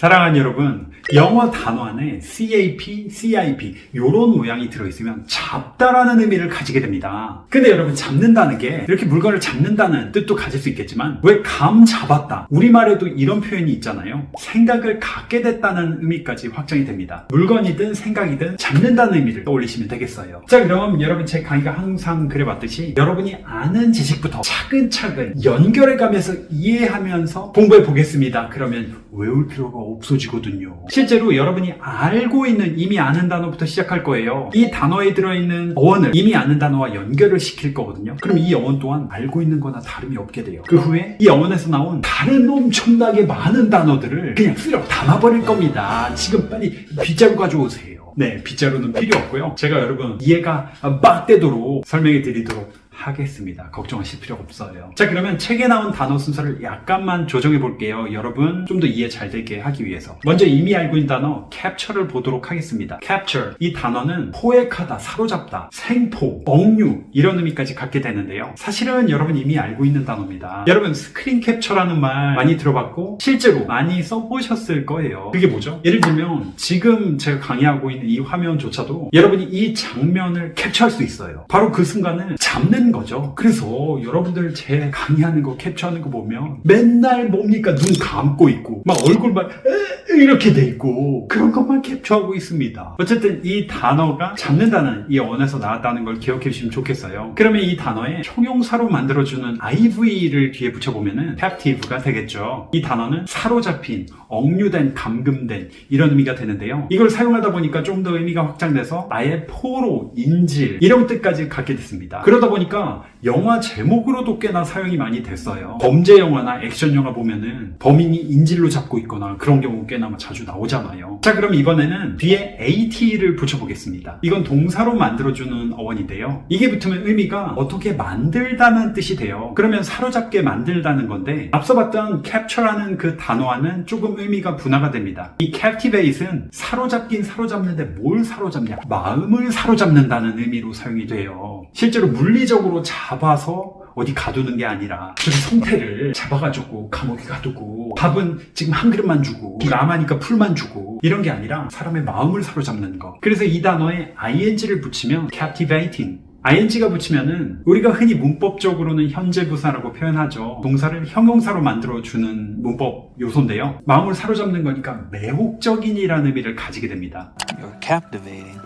사랑하는 여러분, 영어 단어 안에 CAP, CIP 요런 모양이 들어있으면 잡다라는 의미를 가지게 됩니다. 근데 여러분 잡는다는 게 이렇게 물건을 잡는다는 뜻도 가질 수 있겠지만 왜 감 잡았다? 우리말에도 이런 표현이 있잖아요. 생각을 갖게 됐다는 의미까지 확장이 됩니다. 물건이든 생각이든 잡는다는 의미를 떠올리시면 되겠어요. 자 그럼 여러분 제 강의가 항상 그래왔듯이 여러분이 아는 지식부터 차근차근 연결해가면서 이해하면서 공부해 보겠습니다. 그러면 외울 필요가 없어지거든요. 실제로 여러분이 알고 있는 이미 아는 단어부터 시작할 거예요. 이 단어에 들어있는 어원을 이미 아는 단어와 연결을 시킬 거거든요. 그럼 이 어원 또한 알고 있는 거나 다름이 없게 돼요. 그 후에 이 어원에서 나온 다른 엄청나게 많은 단어들을 그냥 쓸어 담아버릴 겁니다. 지금 빨리 빗자루 가져오세요. 네, 빗자루는 필요 없고요. 제가 여러분 이해가 막 되도록 설명해 드리도록 하겠습니다. 걱정하실 필요 없어요. 자, 그러면 책에 나온 단어 순서를 약간만 조정해 볼게요. 여러분 좀 더 이해 잘 되게 하기 위해서. 먼저 이미 알고 있는 단어 capture를 보도록 하겠습니다. capture. 이 단어는 포획하다, 사로잡다, 생포, 억류 이런 의미까지 갖게 되는데요. 사실은 여러분 이미 알고 있는 단어입니다. 여러분 스크린 캡처라는 말 많이 들어봤고 실제로 많이 써보셨을 거예요. 그게 뭐죠? 예를 들면 지금 제가 강의하고 있는 이 화면조차도 여러분이 이 장면을 캡처할 수 있어요. 바로 그 순간을 잡는 거죠. 그래서 여러분들 제 강의하는 거 캡처하는 거 보면 맨날 뭡니까 눈 감고 있고 막 얼굴만 에, 이렇게 돼 있고 그런 것만 캡처하고 있습니다. 어쨌든 이 단어가 잡는다는 이 언어에서 나왔다는 걸 기억해 주시면 좋겠어요. 그러면 이 단어에 형용사로 만들어주는 IV를 뒤에 붙여보면은 captive가 되겠죠. 이 단어는 사로잡힌, 억류된, 감금된 이런 의미가 되는데요. 이걸 사용하다 보니까 좀 더 의미가 확장돼서 나의 포로, 인질 이런 뜻까지 갖게 됐습니다. 그러다 보니까 영화 제목으로도 꽤나 사용이 많이 됐어요. 범죄 영화나 액션 영화 보면은 범인이 인질로 잡고 있거나 그런 경우 꽤나 자주 나오잖아요. 자, 그럼 이번에는 뒤에 AT를 붙여보겠습니다. 이건 동사로 만들어주는 어원인데요. 이게 붙으면 의미가 어떻게 만들다는 뜻이 돼요. 그러면 사로잡게 만들다는 건데 앞서 봤던 capture라는 그 단어와는 조금 의미가 분화가 됩니다. 이 captivate은 사로잡긴 사로잡는데 뭘 사로잡냐? 마음을 사로잡는다는 의미로 사용이 돼요. 실제로 물리적으로 잡아서 어디 가두는 게 아니라 저기 성태를 잡아가지고 감옥에 가두고 밥은 지금 한 그릇만 주고 남하니까 풀만 주고 이런 게 아니라 사람의 마음을 사로잡는 거 그래서 이 단어에 ing를 붙이면 captivating ing가 붙이면은 우리가 흔히 문법적으로는 현재 부사라고 표현하죠. 동사를 형용사로 만들어주는 문법 요소인데요. 마음을 사로잡는 거니까 매혹적인이라는 의미를 가지게 됩니다. You're captivating.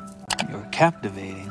You're captivating.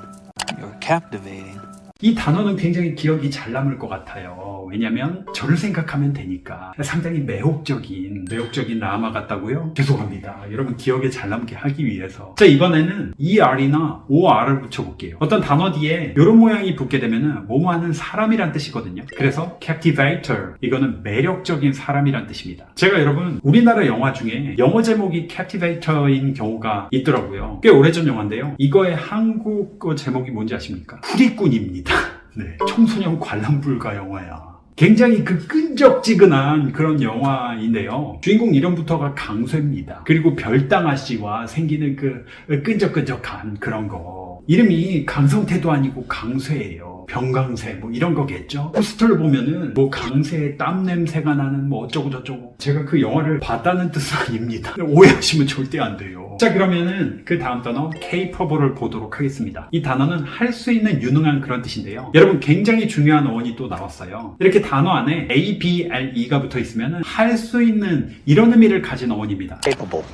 You're captivating. 이 단어는 굉장히 기억이 잘 남을 것 같아요. 왜냐면 저를 생각하면 되니까 상당히 매혹적인 매혹적인 라마 같다고요? 죄송합니다. 여러분 기억에 잘 남게 하기 위해서 자 이번에는 ER이나 OR을 붙여볼게요. 어떤 단어 뒤에 이런 모양이 붙게 되면은 뭐뭐 하는 사람이란 뜻이거든요. 그래서 captivator 이거는 매력적인 사람이란 뜻입니다. 제가 여러분 우리나라 영화 중에 영어 제목이 captivator인 경우가 있더라고요. 꽤 오래전 영화인데요. 이거의 한국어 제목이 뭔지 아십니까? 후리꾼입니다. 네, 청소년 관람 불가 영화야. 굉장히 그 끈적지근한 그런 영화인데요. 주인공 이름부터가 강쇠입니다. 그리고 별당 아 씨와 생기는 그 끈적끈적한 그런 거. 이름이 강성태도 아니고 강쇠예요. 병강쇠 뭐 이런 거겠죠. 포스터를 보면은 뭐 강쇠의 땀 냄새가 나는 뭐 어쩌고 저쩌고. 제가 그 영화를 봤다는 뜻은 아닙니다. 오해하시면 절대 안 돼요. 자 그러면은 그 다음 단어 capable을 보도록 하겠습니다. 이 단어는 할 수 있는 유능한 그런 뜻인데요. 여러분 굉장히 중요한 어원이 또 나왔어요. 이렇게 단어 안에 A, B, L, E가 붙어 있으면은 할 수 있는 이런 의미를 가진 어원입니다. Capable.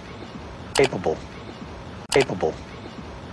Capable. Capable.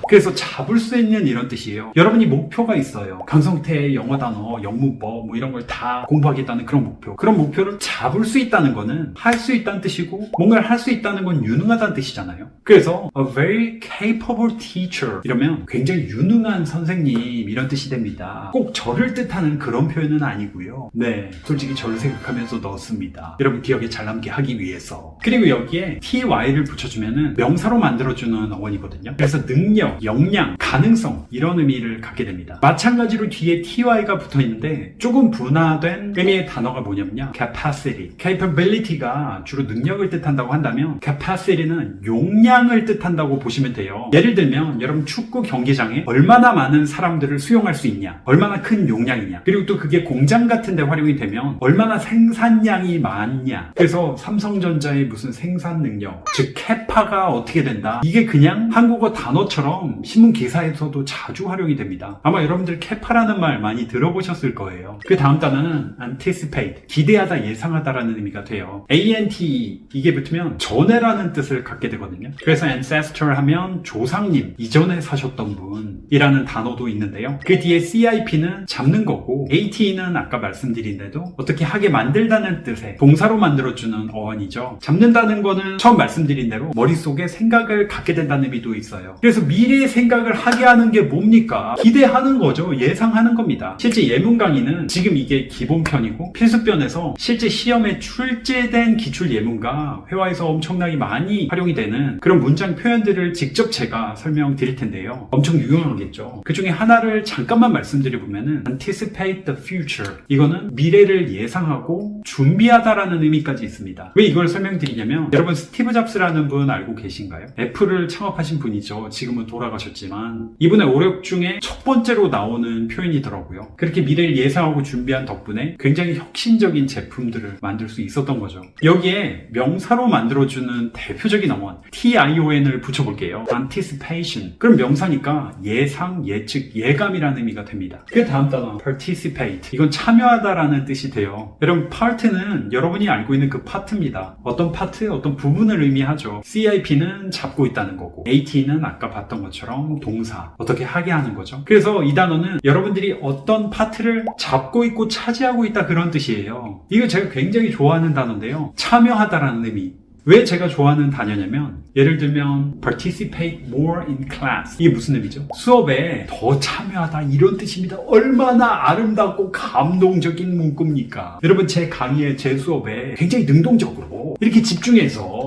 그래서 잡을 수 있는 이런 뜻이에요. 여러분이 목표가 있어요. 강성태의 영어 단어, 영문법 뭐 이런 걸 다 공부하겠다는 그런 목표. 그런 목표를 잡을 수 있다는 거는 할 수 있다는 뜻이고 뭔가를 할 수 있다는 건 유능하다는 뜻이잖아요. 그래서 a very capable teacher 이러면 굉장히 유능한 선생님 이런 뜻이 됩니다. 꼭 저를 뜻하는 그런 표현은 아니고요. 네, 솔직히 저를 생각하면서 넣었습니다. 여러분 기억에 잘 남게 하기 위해서. 그리고 여기에 ty를 붙여주면은 명사로 만들어주는 어원이거든요. 그래서 능력 능력, 역량, 가능성 이런 의미를 갖게 됩니다. 마찬가지로 뒤에 ty가 붙어 있는데 조금 분화된 의미의 단어가 뭐냐면요. capacity, capability가 주로 능력을 뜻한다고 한다면 capacity는 용량을 뜻한다고 보시면 돼요. 예를 들면 여러분 축구 경기장에 얼마나 많은 사람들을 수용할 수 있냐, 얼마나 큰 용량이냐, 그리고 또 그게 공장 같은 데 활용이 되면 얼마나 생산량이 많냐. 그래서 삼성전자의 무슨 생산 능력, 즉 캐파가 어떻게 된다. 이게 그냥 한국어 단어처럼 신문 기사에서도 자주 활용이 됩니다. 아마 여러분들 캐파라는 말 많이 들어보셨을 거예요. 그 다음 단어는 anticipate, 기대하다, 예상하다라는 의미가 돼요. ant 이게 붙으면 전에라는 뜻을 갖게 되거든요. 그래서 ancestor 하면 조상님, 이전에 사셨던 분이라는 단어도 있는데요. 그 뒤에 CIP는 잡는 거고 AT는 아까 말씀드린 대로 어떻게 하게 만들다는 뜻의 동사로 만들어주는 어원이죠. 잡는다는 거는 처음 말씀드린 대로 머릿속에 생각을 갖게 된다는 의미도 있어요. 그래서 미 래의 생각을 하게 하는 게 뭡니까? 기대하는 거죠. 예상하는 겁니다. 실제 예문 강의는 지금 이게 기본편이고 필수편에서 실제 시험에 출제된 기출 예문과 회화에서 엄청나게 많이 활용이 되는 그런 문장 표현들을 직접 제가 설명드릴 텐데요. 엄청 유용하겠죠. 그 중에 하나를 잠깐만 말씀드려 보면은 anticipate the future. 이거는 미래를 예상하고 준비하다라는 의미까지 있습니다. 왜 이걸 설명드리냐면 여러분 스티브 잡스라는 분 알고 계신가요? 애플을 창업하신 분이죠. 지금은 돌아가셨지만 이분의 오력 중에 첫 번째로 나오는 표현이더라고요. 그렇게 미래를 예상하고 준비한 덕분에 굉장히 혁신적인 제품들을 만들 수 있었던 거죠. 여기에 명사로 만들어주는 대표적인 어원 TION을 붙여볼게요. anticipation. 그럼 명사니까 예상, 예측, 예감이라는 의미가 됩니다. 그 다음 단어 participate. 이건 참여하다라는 뜻이 돼요. 여러분 part는 여러분이 알고 있는 그 파트입니다. 어떤 파트, 어떤 부분을 의미하죠. CIP는 잡고 있다는 거고 AT는 아까 봤던 것처럼 동사 어떻게 하게 하는 거죠. 그래서 이 단어는 여러분들이 어떤 파트를 잡고 있고 차지하고 있다 그런 뜻이에요. 이거 제가 굉장히 좋아하는 단어인데요. 참여하다라는 의미. 왜 제가 좋아하는 단어냐면 예를 들면 participate more in class 이게 무슨 의미죠? 수업에 더 참여하다 이런 뜻입니다. 얼마나 아름답고 감동적인 문구입니까? 여러분 제 강의에 제 수업에 굉장히 능동적으로 이렇게 집중해서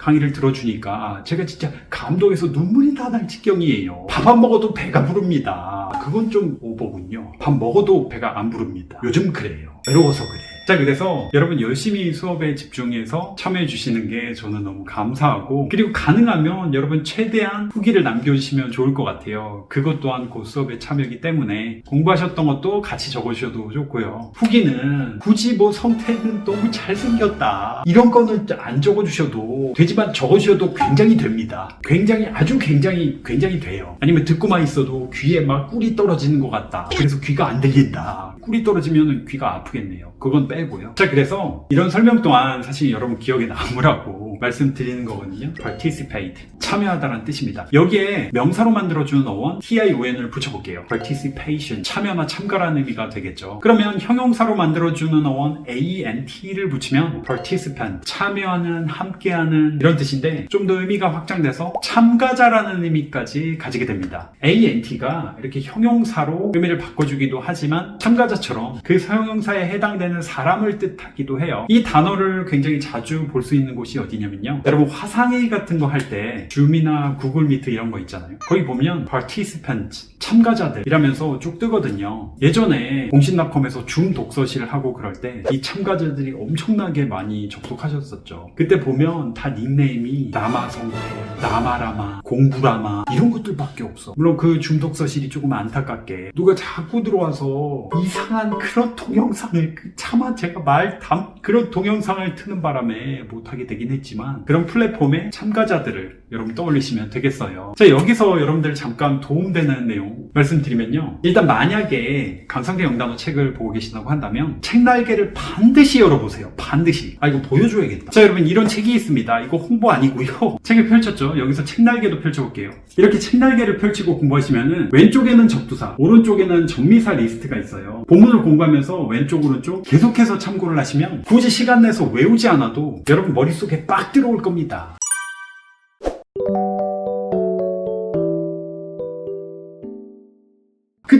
강의를 들어주니까 제가 진짜 감동해서 눈물이 다 날 지경이에요. 밥 안 먹어도 배가 부릅니다. 그건 좀 오버군요. 밥 먹어도 배가 안 부릅니다. 요즘 그래요. 외로워서 그래. 자, 그래서 여러분 열심히 수업에 집중해서 참여해 주시는 게 저는 너무 감사하고 그리고 가능하면 여러분 최대한 후기를 남겨주시면 좋을 것 같아요. 그것 또한 그 수업에 참여이기 때문에 공부하셨던 것도 같이 적어주셔도 좋고요. 후기는 굳이 뭐 성태는 너무 잘생겼다. 이런 거는 안 적어주셔도 되지만 적어주셔도 굉장히 됩니다. 굉장히 아주 굉장히 굉장히 돼요. 아니면 듣고만 있어도 귀에 막 꿀이 떨어지는 것 같다. 그래서 귀가 안 들린다. 꿀이 떨어지면 귀가 아프겠네요. 그건 빼고요. 자, 그래서 이런 설명 또한 사실 여러분 기억에 남으라고 말씀드리는 거거든요. participate. 참여하다라는 뜻입니다. 여기에 명사로 만들어주는 어원 TION을 붙여볼게요. participation. 참여나 참가라는 의미가 되겠죠. 그러면 형용사로 만들어주는 어원 ANT를 붙이면 participant. 참여하는, 함께하는 이런 뜻인데 좀 더 의미가 확장돼서 참가자라는 의미까지 가지게 됩니다. ANT가 이렇게 형용사로 의미를 바꿔주기도 하지만 참가자 처럼 그 형용사에 해당되는 사람을 뜻하기도 해요. 이 단어를 굉장히 자주 볼 수 있는 곳이 어디냐면요. 여러분 화상회의 같은 거 할 때 줌이나 구글 미트 이런 거 있잖아요. 거기 보면 participant 참가자들 이라면서 쭉 뜨거든요. 예전에 공신닷컴에서 줌 독서실 하고 그럴 때 이 참가자들이 엄청나게 많이 접속하셨었죠. 그때 보면 다 닉네임이 남아성태, 남아라마, 공부라마 이런 것들밖에 없어. 물론 그 줌 독서실이 조금 안타깝게 누가 자꾸 들어와서 이상한 그런 동영상을 그 차마 제가 말담 그런 동영상을 트는 바람에 못하게 되긴 했지만 그런 플랫폼의 참가자들을 여러분 떠올리시면 되겠어요. 자 여기서 여러분들 잠깐 도움되는 내용 말씀드리면요. 일단 만약에 강상대 영단어 책을 보고 계신다고 한다면 책 날개를 반드시 열어보세요. 반드시. 아 이거 보여줘야겠다. 자 여러분 이런 책이 있습니다. 이거 홍보 아니고요. 책을 펼쳤죠. 여기서 책 날개도 펼쳐볼게요. 이렇게 책 날개를 펼치고 공부하시면은 왼쪽에는 접두사, 오른쪽에는 정미사 리스트가 있어요. 본문을 공부하면서 왼쪽 오른쪽 계속해서 참고를 하시면 굳이 시간 내서 외우지 않아도 여러분 머릿속에 빡 들어올 겁니다.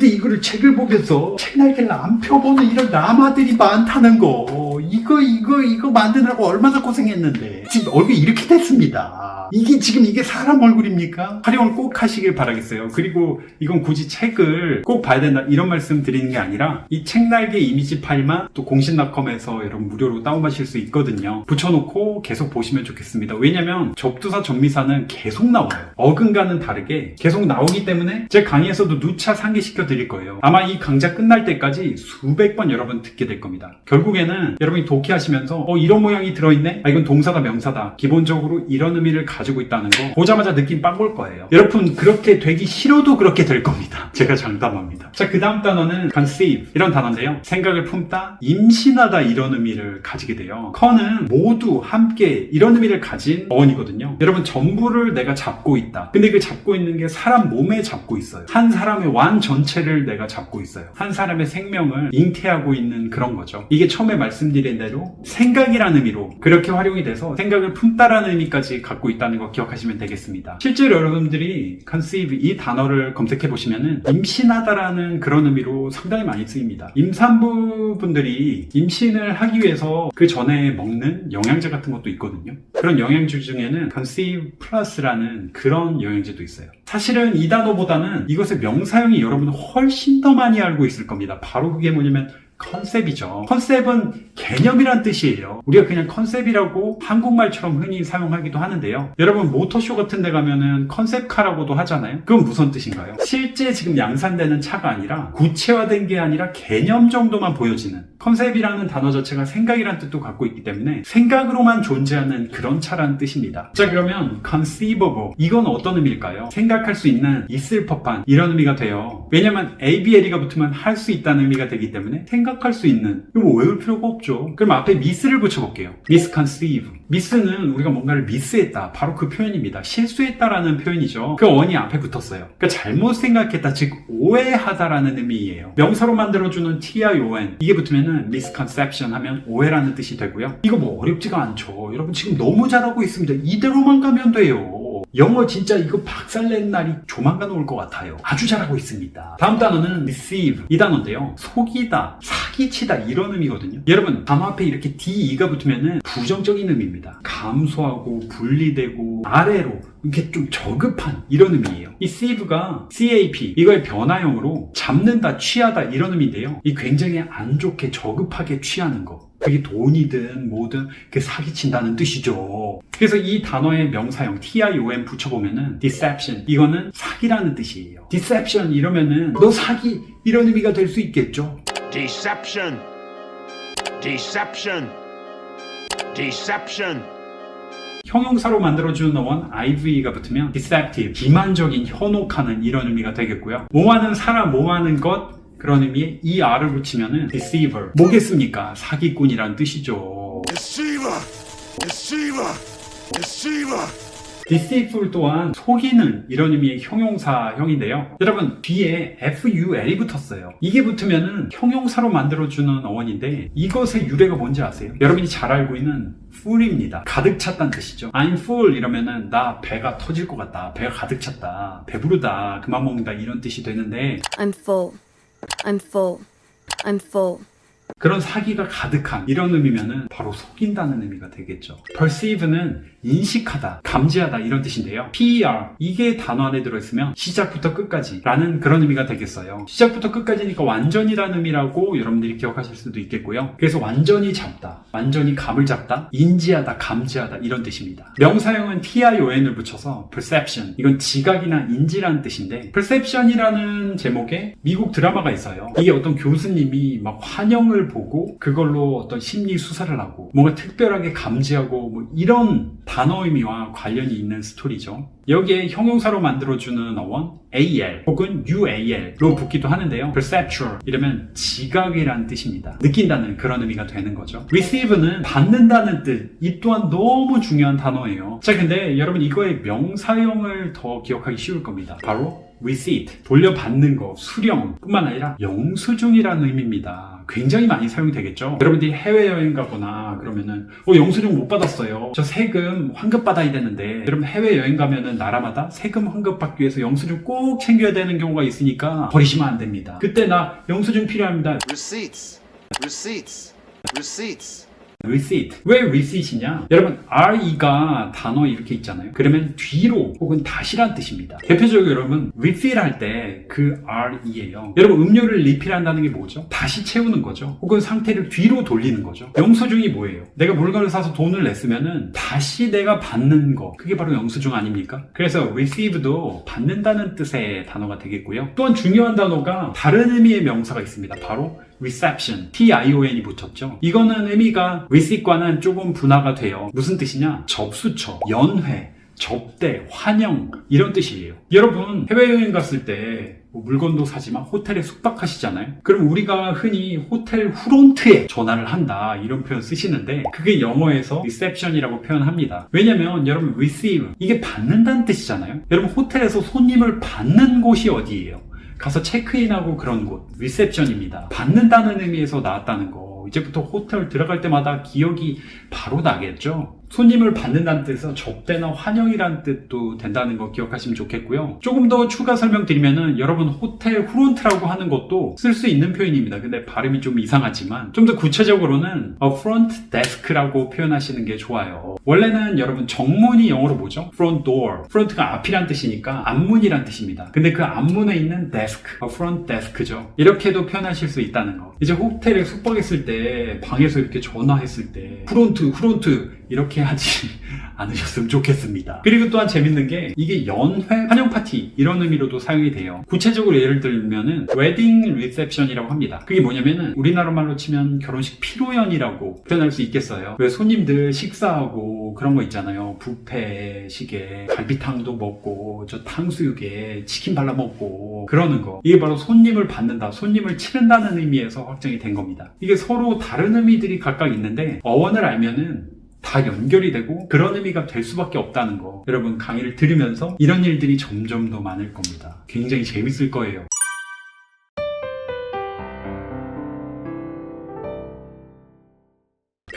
근데 이거를 책을 보면서 책날개를 안 펴보는 이런 남아들이 많다는 거. 이거, 이거, 이거 만드느라고 얼마나 고생했는데. 지금 얼굴이 이렇게 됐습니다. 이게 지금 이게 사람 얼굴입니까? 활용을 꼭 하시길 바라겠어요. 그리고 이건 굳이 책을 꼭 봐야 된다 이런 말씀 드리는 게 아니라 이 책날개 이미지 파일만 또 공신닷컴에서 여러분 무료로 다운받으실 수 있거든요. 붙여놓고 계속 보시면 좋겠습니다. 왜냐면 접두사 전미사는 계속 나와요. 어근과는 다르게 계속 나오기 때문에 제 강의에서도 누차 상기시켜 드릴 거예요. 아마 이 강좌 끝날 때까지 수백 번 여러분 듣게 될 겁니다. 결국에는 여러분이 독해하시면서 어 이런 모양이 들어있네? 아 이건 동사다 명사다. 기본적으로 이런 의미를 가 지고 있다는 거 보자마자 느낌 빵올 거예요. 여러분 그렇게 되기 싫어도 그렇게 될 겁니다. 제가 장담합니다. 자 그 다음 단어는 conceive 이런 단어인데요. 생각을 품다, 임신하다 이런 의미를 가지게 돼요. con은 모두 함께 이런 의미를 가진 어원이거든요. 여러분 전부를 내가 잡고 있다. 근데 그 잡고 있는 게 사람 몸에 잡고 있어요. 한 사람의 완 전체를 내가 잡고 있어요. 한 사람의 생명을 잉태하고 있는 그런 거죠. 이게 처음에 말씀드린 대로 생각이라는 의미로 그렇게 활용이 돼서 생각을 품다라는 의미까지 갖고 있다는 거 기억하시면 되겠습니다. 실제로 여러분들이 conceive 이 단어를 검색해 보시면은 임신하다라는 그런 의미로 상당히 많이 쓰입니다. 임산부 분들이 임신을 하기 위해서 그 전에 먹는 영양제 같은 것도 있거든요. 그런 영양제 중에는 conceive plus라는 그런 영양제도 있어요. 사실은 이 단어보다는 이것의 명사형이 여러분은 훨씬 더 많이 알고 있을 겁니다. 바로 그게 뭐냐면 컨셉이죠. 컨셉은 개념이란 뜻이에요. 우리가 그냥 컨셉이라고 한국말처럼 흔히 사용하기도 하는데요. 여러분 모터쇼 같은 데 가면은 컨셉카라고도 하잖아요. 그건 무슨 뜻인가요? 실제 지금 양산되는 차가 아니라 구체화된 게 아니라 개념 정도만 보여지는 컨셉이라는 단어 자체가 생각이란 뜻도 갖고 있기 때문에 생각으로만 존재하는 그런 차라는 뜻입니다. 자 그러면 conceivable 이건 어떤 의미일까요? 생각할 수 있는 있을 법한 이런 의미가 돼요. 왜냐면 ABL이가 붙으면 할 수 있다는 의미가 되기 때문에 생각 할 수 있는 이거 뭐 외울 필요가 없죠. 그럼 앞에 미스를 붙여볼게요. misconceive 미스는 우리가 뭔가를 미스했다 바로 그 표현입니다. 실수했다라는 표현이죠. 그 원이 앞에 붙었어요. 그러니까 잘못 생각했다 즉 오해하다라는 의미예요. 명사로 만들어주는 TION 이게 붙으면은 misconception 하면 오해라는 뜻이 되고요. 이거 뭐 어렵지가 않죠. 여러분 지금 너무 잘하고 있습니다. 이대로만 가면 돼요. 영어 진짜 이거 박살낸 날이 조만간 올 것 같아요. 아주 잘하고 있습니다. 다음 단어는 deceive 이 단어인데요. 속이다, 사기치다 이런 의미거든요. 여러분 단어 앞에 이렇게 de가 붙으면은 부정적인 의미입니다. 감소하고 분리되고 아래로 이렇게 좀 저급한 이런 의미예요. 이 sieve가 cap 이거의 변화형으로 잡는다, 취하다 이런 의미인데요. 이 굉장히 안 좋게 저급하게 취하는 거. 그게 돈이든 뭐든 그 사기친다는 뜻이죠. 그래서 이 단어의 명사형 TION 붙여보면은 deception 이거는 사기라는 뜻이에요. deception 이러면은 너 사기 이런 의미가 될 수 있겠죠. Deception. Deception. Deception. 형용사로 만들어주는 어원 IV가 붙으면 deceptive, 기만적인, 현혹하는 이런 의미가 되겠고요. 뭐하는 사람, 뭐하는 것 그런 의미에 ER을 붙이면은 deceiver, 뭐겠습니까? 사기꾼이란 뜻이죠. Deceiver. Deceiver. Deceiver. Deceitful 또한 속이는 이런 의미의 형용사형인데요. 여러분 뒤에 FUL이 붙었어요. 이게 붙으면은 형용사로 만들어주는 어원인데 이것의 유래가 뭔지 아세요? 여러분이 잘 알고 있는 full입니다. 가득 찼다는 뜻이죠. I'm full 이러면은 나 배가 터질 것 같다. 배가 가득 찼다. 배부르다. 그만 먹는다. 이런 뜻이 되는데 I'm full. I'm full. I'm full. 그런 사기가 가득한 이런 의미면은 바로 속인다는 의미가 되겠죠. perceive는 인식하다, 감지하다 이런 뜻인데요. PER 이게 단어 안에 들어있으면 시작부터 끝까지 라는 그런 의미가 되겠어요. 시작부터 끝까지니까 완전이라는 의미라고 여러분들이 기억하실 수도 있겠고요. 그래서 완전히 잡다, 완전히 감을 잡다, 인지하다, 감지하다 이런 뜻입니다. 명사형은 TION을 붙여서 perception 이건 지각이나 인지라는 뜻인데 perception이라는 제목의 미국 드라마가 있어요. 이게 어떤 교수님이 막 환영을 보고 그걸로 어떤 심리 수사를 하고 뭔가 특별하게 감지하고 뭐 이런 단어 의미와 관련이 있는 스토리죠. 여기에 형용사로 만들어주는 어원 AL 혹은 UAL로 붙기도 하는데요. perceptual 이러면 지각이라는 뜻입니다. 느낀다는 그런 의미가 되는 거죠. receive는 받는다는 뜻. 이 또한 너무 중요한 단어예요. 자, 근데 여러분 이거의 명사형을 더 기억하기 쉬울 겁니다. 바로 receipt, 돌려받는 거, 수령 뿐만 아니라 영수증이라는 의미입니다. 굉장히 많이 사용되겠죠. 여러분들이 해외여행 가거나 그러면은 어, 영수증 못 받았어요. 저 세금 환급 받아야 되는데 여러분 해외여행 가면은 나라마다 세금 환급 받기 위해서 영수증 꼭 챙겨야 되는 경우가 있으니까 버리시면 안 됩니다. 그때 나 영수증 필요합니다. Receipts. Receipts. Receipts. Receipt. 왜 receipt이냐? 여러분, re가 단어 이렇게 있잖아요. 그러면 뒤로 혹은 다시란 뜻입니다. 대표적으로 여러분, refill 할 때 그 re예요. 여러분, 음료를 리필한다는 게 뭐죠? 다시 채우는 거죠. 혹은 상태를 뒤로 돌리는 거죠. 영수증이 뭐예요? 내가 물건을 사서 돈을 냈으면은 다시 내가 받는 거. 그게 바로 영수증 아닙니까? 그래서 receive도 받는다는 뜻의 단어가 되겠고요. 또한 중요한 단어가 다른 의미의 명사가 있습니다. 바로 reception, T-I-O-N이 붙었죠. 이거는 의미가 receipt과는 조금 분화가 돼요. 무슨 뜻이냐? 접수처, 연회, 접대, 환영 이런 뜻이에요. 여러분 해외여행 갔을 때 뭐 물건도 사지만 호텔에 숙박하시잖아요. 그럼 우리가 흔히 호텔 후론트에 전화를 한다 이런 표현 쓰시는데 그게 영어에서 reception이라고 표현합니다. 왜냐면 여러분 receive 이게 받는다는 뜻이잖아요. 여러분 호텔에서 손님을 받는 곳이 어디예요? 가서 체크인하고 그런 곳, 리셉션입니다. 받는다는 의미에서 나왔다는 거. 이제부터 호텔 들어갈 때마다 기억이 바로 나겠죠? 손님을 받는다는 뜻에서 접대나 환영이라는 뜻도 된다는 거 기억하시면 좋겠고요. 조금 더 추가 설명드리면은 여러분 호텔 후론트라고 하는 것도 쓸 수 있는 표현입니다. 근데 발음이 좀 이상하지만 좀 더 구체적으로는 a front desk라고 표현하시는 게 좋아요. 원래는 여러분 정문이 영어로 뭐죠? front door. front가 앞이란 뜻이니까 앞문이란 뜻입니다. 근데 그 앞문에 있는 desk, a front desk죠. 이렇게도 표현하실 수 있다는 거. 이제 호텔에 숙박했을 때 방에서 이렇게 전화했을 때 프론트, 후론트 이렇게 하지 않으셨으면 좋겠습니다. 그리고 또한 재밌는 게 이게 연회, 환영 파티 이런 의미로도 사용이 돼요. 구체적으로 예를 들면은 웨딩 리셉션이라고 합니다. 그게 뭐냐면은 우리나라 말로 치면 결혼식 피로연이라고 표현할 수 있겠어요. 왜 손님들 식사하고 그런 거 있잖아요. 뷔페식에 갈비탕도 먹고 저 탕수육에 치킨 발라 먹고 그러는 거. 이게 바로 손님을 받는다, 손님을 치른다는 의미에서 확정이 된 겁니다. 이게 서로 다른 의미들이 각각 있는데 어원을 알면은 다 연결이 되고 그런 의미가 될 수밖에 없다는 거. 여러분 강의를 들으면서 이런 일들이 점점 더 많을 겁니다. 굉장히 재밌을 거예요.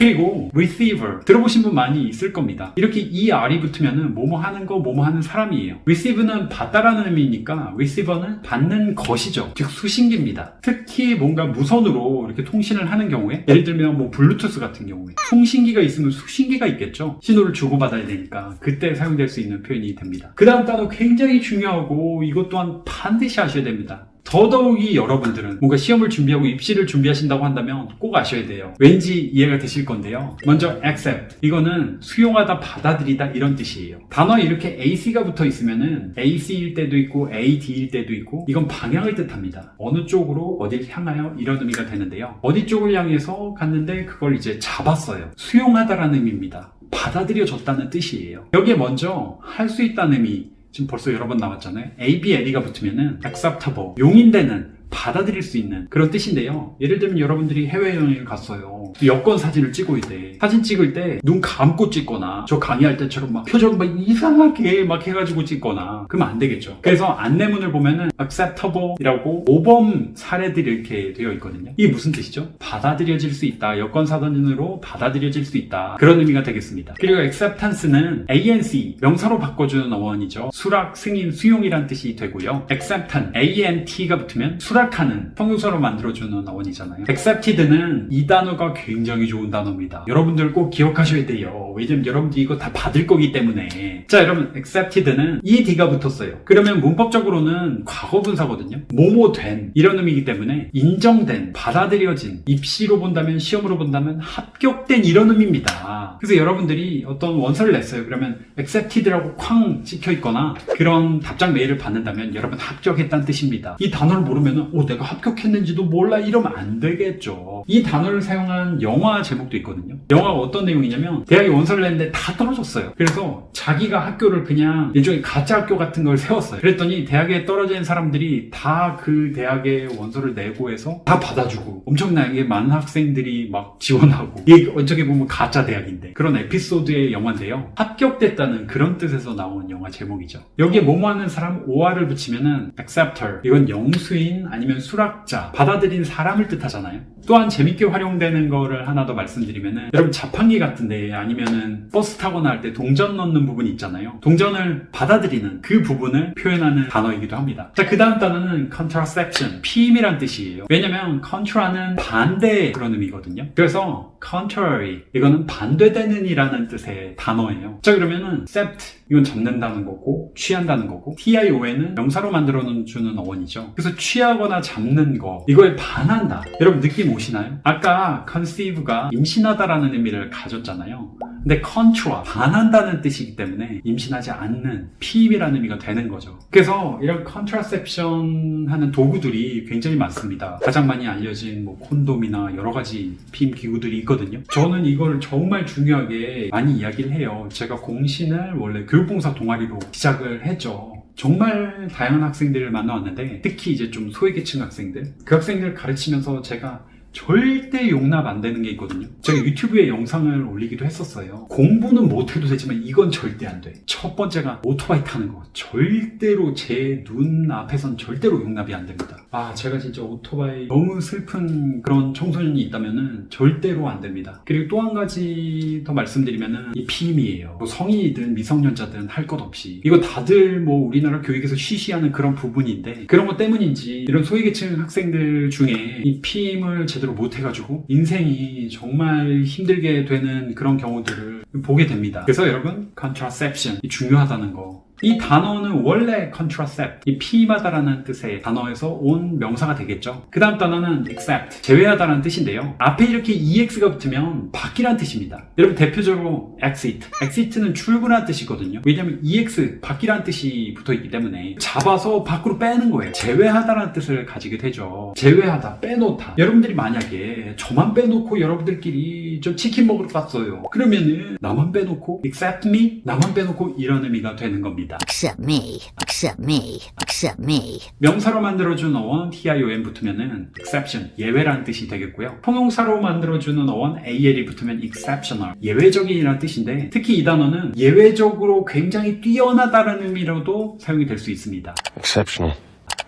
그리고 receiver 들어보신 분 많이 있을 겁니다. 이렇게 이 R이 붙으면은 뭐뭐 하는 거 뭐뭐 하는 사람이에요. receive는 받다라는 의미니까 receiver는 받는 것이죠. 즉 수신기입니다. 특히 뭔가 무선으로 이렇게 통신을 하는 경우에 예를 들면 뭐 블루투스 같은 경우에 통신기가 있으면 수신기가 있겠죠. 신호를 주고받아야 되니까 그때 사용될 수 있는 표현이 됩니다. 그 다음 단어 굉장히 중요하고 이것 또한 반드시 아셔야 됩니다. 더더욱이 여러분들은 뭔가 시험을 준비하고 입시를 준비하신다고 한다면 꼭 아셔야 돼요. 왠지 이해가 되실 건데요. 먼저 accept. 이거는 수용하다, 받아들이다 이런 뜻이에요. 단어에 이렇게 AC가 붙어 있으면은 AC일 때도 있고 AD일 때도 있고 이건 방향을 뜻합니다. 어느 쪽으로 어딜 향하여 이런 의미가 되는데요. 어디 쪽을 향해서 갔는데 그걸 이제 잡았어요. 수용하다라는 의미입니다. 받아들여졌다는 뜻이에요. 여기에 먼저 할 수 있다는 의미 지금 벌써 여러 번 나왔잖아요. ABLE가 붙으면은 acceptable, 용인되는, 받아들일 수 있는 그런 뜻인데요. 예를 들면 여러분들이 해외여행을 갔어요. 여권 사진을 찍어야 돼. 사진 찍을 때 눈 감고 찍거나 저 강의할 때처럼 막 표정 막 이상하게 막 해가지고 찍거나 그러면 안 되겠죠. 그래서 안내문을 보면은 acceptable이라고 모범 사례들이 이렇게 되어 있거든요. 이게 무슨 뜻이죠? 받아들여질 수 있다. 여권 사진으로 받아들여질 수 있다. 그런 의미가 되겠습니다. 그리고 acceptance는 ANC 명사로 바꿔주는 어원이죠. 수락, 승인, 수용이란 뜻이 되고요. acceptance, ANT가 붙으면 수락 하는 형용사로 만들어주는 어원이잖아요. accepted는 이 단어가 굉장히 좋은 단어입니다. 여러분들 꼭 기억하셔야 돼요. 왜냐면 여러분들이 이거 다 받을 거기 때문에. 자, 여러분, accepted는 ed가 붙었어요. 그러면 문법적으로는 과거분사거든요. 뭐뭐 된 이런 의미이기 때문에 인정된, 받아들여진, 입시로 본다면 시험으로 본다면 합격된 이런 의미입니다. 그래서 여러분들이 어떤 원서를 냈어요. 그러면 accepted라고 쾅 찍혀 있거나 그런 답장 메일을 받는다면 여러분 합격했다는 뜻입니다. 이 단어를 모르면 오 내가 합격했는지도 몰라 이러면 안 되겠죠. 이 단어를 사용한 영화 제목도 있거든요. 영화가 어떤 내용이냐면 대학에 원서를 냈는데 다 떨어졌어요. 그래서 자기가 학교를 그냥 일종의 가짜 학교 같은 걸 세웠어요. 그랬더니 대학에 떨어진 사람들이 다 그 대학에 원서를 내고 해서 다 받아주고 엄청나게 많은 학생들이 막 지원하고 이게 어떻게 보면 가짜 대학인데 그런 에피소드의 영화인데요. 합격됐다는 그런 뜻에서 나온 영화 제목이죠. 여기에 뭐뭐 하는 사람 OR을 붙이면은 acceptor 이건 영수인 아니면 수락자 받아들인 사람을 뜻하잖아요. 또한 재밌게 활용되는 거를 하나 더 말씀드리면은 여러분 자판기 같은데 아니면은 버스 타거나 할 때 동전 넣는 부분 있잖아요. 동전을 받아들이는 그 부분을 표현하는 단어이기도 합니다. 자, 그 다음 단어는 contraception, 피임이란 뜻이에요. 왜냐면 contra는 반대 그런 의미거든요. 그래서 contrary, 이거는 반대되는 이라는 뜻의 단어예요. 자, 그러면은 sept, 이건 잡는다는 거고, 취한다는 거고, TION은 명사로 만들어 주는 어원이죠. 그래서 취하거나 잡는 거, 이거에 반한다. 여러분 느낌 오시나요? 아까 conceive가 임신하다라는 의미를 가졌잖아요. 근데 contra, 반한다는 뜻이기 때문에 임신하지 않는 피임이라는 의미가 되는 거죠. 그래서 이런 contraception 하는 도구들이 굉장히 많습니다. 가장 많이 알려진 뭐 콘돔이나 여러 가지 피임 기구들이 있거든요. 저는 이걸 정말 중요하게 많이 이야기를 해요. 제가 공신을 원래 교육 봉사 동아리로 시작을 했죠. 정말 다양한 학생들을 만나왔는데 특히 이제 좀 소외계층 학생들 그 학생들 가르치면서 제가 절대 용납 안 되는 게 있거든요. 제가 유튜브에 영상을 올리기도 했었어요. 공부는 못해도 되지만 이건 절대 안 돼. 첫 번째가 오토바이 타는 거. 절대로 제 눈 앞에선 절대로 용납이 안 됩니다. 아, 제가 진짜 오토바이 너무 슬픈 그런 청소년이 있다면은 절대로 안 됩니다. 그리고 또 한 가지 더 말씀드리면은 이 피임이에요. 뭐 성인이든 미성년자든 할 것 없이. 이거 다들 뭐 우리나라 교육에서 쉬쉬하는 그런 부분인데 그런 것 때문인지 이런 소외계층 학생들 중에 이 피임을 제 대로 못 해가지고 인생이 정말 힘들게 되는 그런 경우들을 보게 됩니다. 그래서 여러분 contraception 이 중요하다는 거. 이 단어는 원래 contracept, 이 피임하다라는 뜻의 단어에서 온 명사가 되겠죠. 그 다음 단어는 except, 제외하다라는 뜻인데요. 앞에 이렇게 ex가 붙으면 밖이라는 뜻입니다. 여러분 대표적으로 exit, exit는 출근한 뜻이거든요. 왜냐하면 ex, 밖이라는 뜻이 붙어있기 때문에 잡아서 밖으로 빼는 거예요. 제외하다라는 뜻을 가지게 되죠. 제외하다, 빼놓다. 여러분들이 만약에 저만 빼놓고 여러분들끼리 저 치킨 먹으러 갔어요. 그러면은 나만 빼놓고 except me, 나만 빼놓고 이런 의미가 되는 겁니다. Accept me. Accept me. Accept me. 명사로 만들어준 어원 TION 붙으면은 exception, 예외라는 뜻이 되겠고요. 통용사로 만들어주는 어원 AL이 붙으면 exceptional, 예외적인이라는 뜻인데 특히 이 단어는 예외적으로 굉장히 뛰어나다는 의미로도 사용이 될 수 있습니다. Exceptional.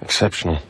Exceptional.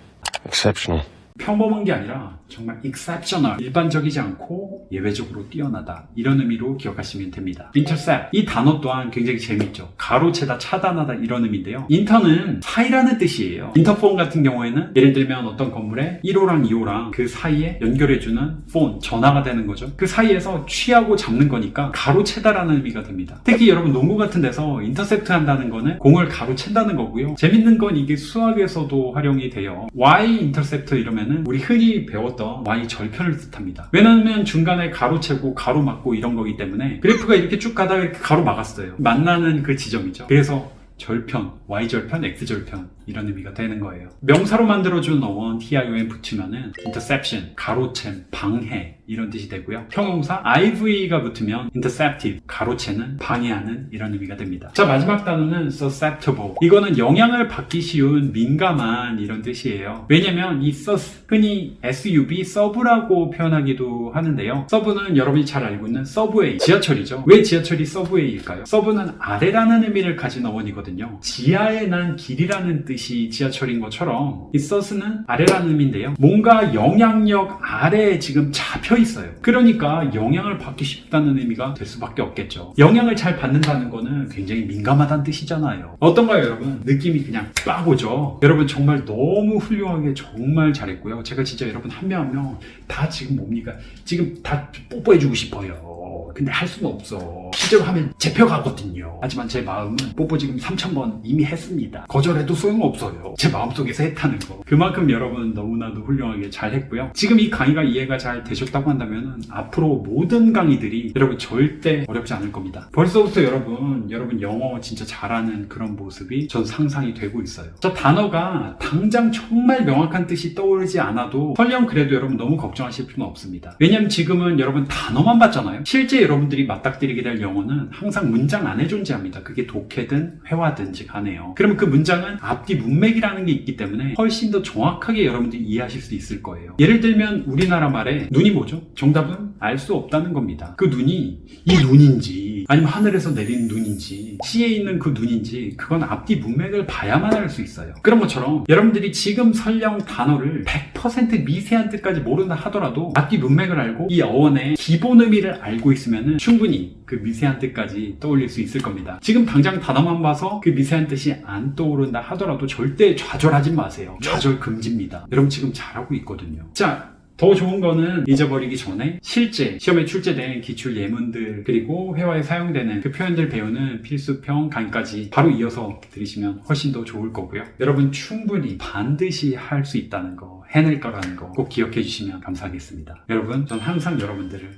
Exceptional. 평범한 게 아니라 정말 exceptional, 일반적이지 않고 예외적으로 뛰어나다 이런 의미로 기억하시면 됩니다. intercept 이 단어 또한 굉장히 재밌죠. 가로채다, 차단하다 이런 의미인데요. inter는 사이라는 뜻이에요. 인터폰 같은 경우에는 예를 들면 어떤 건물에 1호랑 2호랑 그 사이에 연결해주는 폰, 전화가 되는 거죠. 그 사이에서 취하고 잡는 거니까 가로채다라는 의미가 됩니다. 특히 여러분 농구 같은 데서 인터셉트 한다는 거는 공을 가로챈다는 거고요. 재밌는 건 이게 수학에서도 활용이 돼요. y 인터셉트 이러면 은 우리 흔히 배웠던 y 절편을 뜻합니다. 왜냐하면 중간에 가로채고 가로막고 이런 거기 때문에 그래프가 이렇게 쭉 가다가 이렇게 가로막았어요. 만나는 그 지점이죠. 그래서 절편, y절편, x절편 이런 의미가 되는 거예요. 명사로 만들어준 어원 TION 붙이면은 interception, 가로챔, 방해 이런 뜻이 되고요. 형용사 IV가 붙으면 interceptive, 가로채는 방해하는 이런 의미가 됩니다. 자 마지막 단어는 susceptible. 이거는 영향을 받기 쉬운 민감한 이런 뜻이에요. 왜냐면 이 sus 흔히 SUV 서브라고 표현하기도 하는데요. 서브는 여러분이 잘 알고 있는 서브웨이, 지하철이죠. 왜 지하철이 서브웨이일까요? 서브는 아래라는 의미를 가진 어원이거든요. 지하에 난 길이라는 뜻이 지하철인 것처럼 이 서스는 아래라는 의미인데요. 뭔가 영향력 아래에 지금 잡혀 있어요. 그러니까 영향을 받기 쉽다는 의미가 될 수밖에 없겠죠. 영향을 잘 받는다는 거는 굉장히 민감하다는 뜻이잖아요. 어떤가요, 여러분? 느낌이 그냥 빡 오죠? 여러분 정말 너무 훌륭하게 정말 잘했고요. 제가 진짜 여러분 한 명 한 명 다 지금 뭡니까? 지금 다 뽀뽀해주고 싶어요. 근데 할 수는 없어. 실제로 하면 잡혀가거든요. 하지만 제 마음은 뽀뽀 지금 3,000번 이미 했습니다. 거절해도 소용없어요. 제 마음속에서 했다는 거. 그만큼 여러분 너무나도 훌륭하게 잘 했고요. 지금 이 강의가 이해가 잘 되셨다고 한다면 앞으로 모든 강의들이 여러분 절대 어렵지 않을 겁니다. 벌써부터 여러분, 여러분 영어 진짜 잘하는 그런 모습이 전 상상이 되고 있어요. 저 단어가 당장 정말 명확한 뜻이 떠오르지 않아도 설령 그래도 여러분 너무 걱정하실 필요는 없습니다. 왜냐면 지금은 여러분 단어만 봤잖아요. 실제 여러분들이 맞닥뜨리게 될 영어는 항상 문장 안에 존재합니다. 그게 독해든 회화든지 간에요. 그러면 그 문장은 앞뒤 문맥이라는 게 있기 때문에 훨씬 더 정확하게 여러분들이 이해하실 수 있을 거예요. 예를 들면 우리나라 말에 눈이 뭐죠? 정답은 알 수 없다는 겁니다. 그 눈이 이 눈인지 아니면 하늘에서 내리는 눈인지 시에 있는 그 눈인지 그건 앞뒤 문맥을 봐야만 알 수 있어요. 그런 것처럼 여러분들이 지금 설령 단어를 100% 미세한 뜻까지 모른다 하더라도 앞뒤 문맥을 알고 이 어원의 기본 의미를 알고 있으면 충분히 그 미세한 뜻까지 떠올릴 수 있을 겁니다. 지금 당장 단어만 봐서 그 미세한 뜻이 안 떠오른다 하더라도 절대 좌절하지 마세요. 좌절 금지입니다. 여러분 지금 잘하고 있거든요. 자, 더 좋은 거는 잊어버리기 전에 실제 시험에 출제된 기출 예문들 그리고 회화에 사용되는 그 표현들 배우는 필수평 강의까지 바로 이어서 들으시면 훨씬 더 좋을 거고요. 여러분 충분히 반드시 할 수 있다는 거 해낼 거라는 거 꼭 기억해 주시면 감사하겠습니다. 여러분 전 항상 여러분들을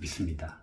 믿습니다.